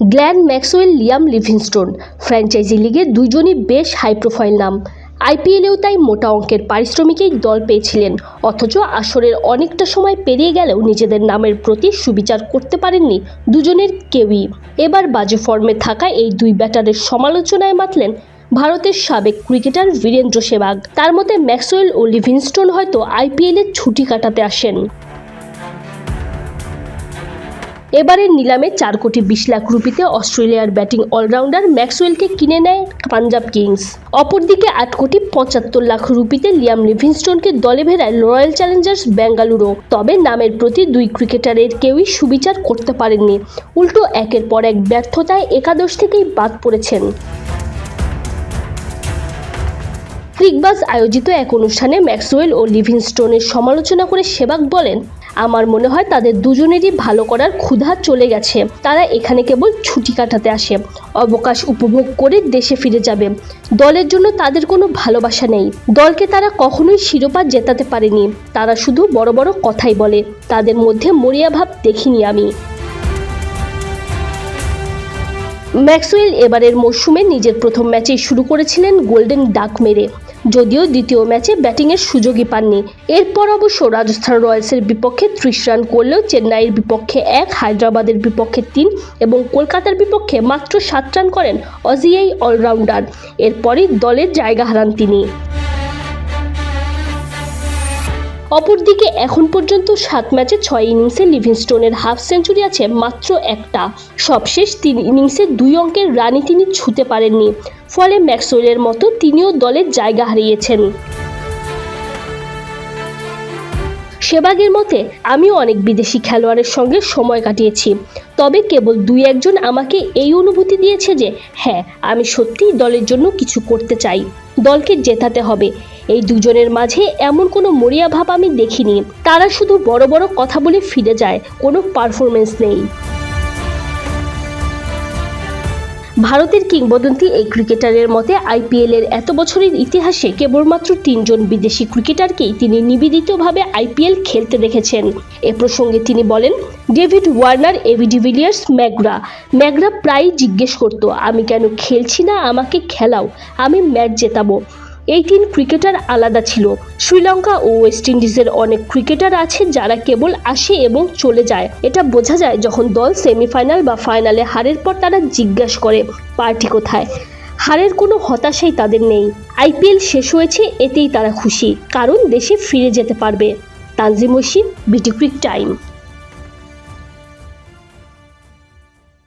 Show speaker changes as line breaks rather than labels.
Glenn Maxwell, Liam Livingstone. Franchise লিগে দুজনই বেশ হাই প্রোফাইল নাম। আইপিএলেও তাই মোটা অঙ্কের পারিশ্রমিকেই দল পেয়েছিলেন, অথচ আসরের অনেকটা সময় পেরিয়ে গেলেও নিজেদের নামের প্রতি সুবিচার করতে পারেননি দুজনের কেউই। এবার বাজে ফর্মে থাকা এই দুই ব্যাটারের সমালোচনায় মাতলেন ভারতের সাবেক ক্রিকেটার বীরেন্দ্র সেবাগ। তার মতে ম্যাক্সওয়েল ও লিভিংস্টোন হয়তো আইপিএলের ছুটি কাটাতে আসেন। এবারের নিলামে চার কোটি বিশ লাখ রুপিতে অস্ট্রেলিয়ার ব্যাটিং অলরাউন্ডার ম্যাক্সওয়েলকে কিনে নেয় পাঞ্জাব কিংস। অপরদিকে আট কোটি পঁচাত্তর লাখ রুপিতে লিয়াম লিভিংস্টোনকে দলে ভেড়ায় রয়্যাল চ্যালেঞ্জার্স বেঙ্গালুরু তবে নামের প্রতি দুই ক্রিকেটারের কেউই সুবিচার করতে পারেননি। উল্টো একের পর এক ব্যর্থতায় একাদশ থেকেই বাদ পড়েছেন। ক্রিকবাজ আয়োজিত এক অনুষ্ঠানে ম্যাক্সওয়েল ও লিভিংস্টোনের সমালোচনা করে সেবাক বলেন, আমার মনে হয় তাদের দুজনেরই ভালো করার ক্ষুধা চলে গেছে। তারা এখানে কেবল ছুটি কাটাতে আসে। অবকাশ উপভোগ করে দেশে ফিরে যাবে। দলের জন্য তাদের কোনো ভালোবাসা নেই। দলকে তারা কখনোই শিরোপা জেতাতে পারেনি। তারা শুধু বড় বড় কথাই বলে। তাদের মধ্যে মরিয়া ভাব দেখিনি আমি। ম্যাক্সওয়েল এবারের মরশুমে নিজের প্রথম ম্যাচেই শুরু করেছিলেন গোল্ডেন ডাক মেরে। যদিও দ্বিতীয় ম্যাচে ব্যাটিংয়ের সুযোগই পাননি। এরপর অবশ্য রাজস্থান রয়্যালসের বিপক্ষে ত্রিশ রান করলেও চেন্নাইয়ের বিপক্ষে এক, হায়দ্রাবাদের বিপক্ষে তিন এবং কলকাতার বিপক্ষে মাত্র সাত রান করেন অজিয়াই অলরাউন্ডার। এরপরই দলের জায়গা হারান তিনি। অপরদিকে এখন পর্যন্ত সাত ম্যাচে ছয় ইনিংসে লিভিংস্টোনের হাফ সেঞ্চুরি আছে মাত্র একটা। সবশেষ তিন ইনিংসে দুই অঙ্কের রানই তিনি ছুঁতে পারেননি। ফলে ম্যাক্সওয়েলের মতো তিনিও দলের জায়গা হারিয়েছেন। সেবাগের মতে, আমিও অনেক বিদেশি খেলোয়াড়ের সঙ্গে সময় কাটিয়েছি। তবে কেবল দুই একজন আমাকে এই অনুভূতি দিয়েছে যে হ্যাঁ আমি সত্যিই দলের জন্য কিছু করতে চাই। দলকে জেতাতে হবে। এই দুজনের মাঝে এমন কোনো মরিয়া ভাব আমি দেখিনি। তারা শুধু বড় বড় কথা বলে ফিরে যায়, কোনো পারফরমেন্স নেই। ভারতের কিংবদন্তি এই ক্রিকেটারের মতে, আইপিএলের এত বছরের ইতিহাসে কেবলমাত্র তিনজন বিদেশি ক্রিকেটারকেই তিনি নিবেদিতভাবে আইপিএল খেলতে দেখেছেন। এ প্রসঙ্গে তিনি বলেন, David Warner, AB de Villiers, McGrath. McGrath প্রায়ই জিজ্ঞেস করতো, আমি কেন খেলছি না? আমাকে খেলাও। আমি ম্যাচ জেতাবো। এই তিন ক্রিকেটার আলাদা ছিল। শ্রীলঙ্কা ও ওয়েস্ট ইন্ডিজের অনেক ক্রিকেটার আছে যারা কেবল আসে এবং চলে যায়। এটা বোঝা যায় যখন দল সেমিফাইনাল বা ফাইনালে হারের পর তারা জিজ্ঞাসা করে, পার্টি কোথায়? হারের কোনো হতাশাই তাদের নেই। আইপিএল শেষ হয়েছে, এতেই তারা খুশি। কারণ দেশে ফিরে যেতে পারবে। তানজিম বিটি ক্রিক টাইম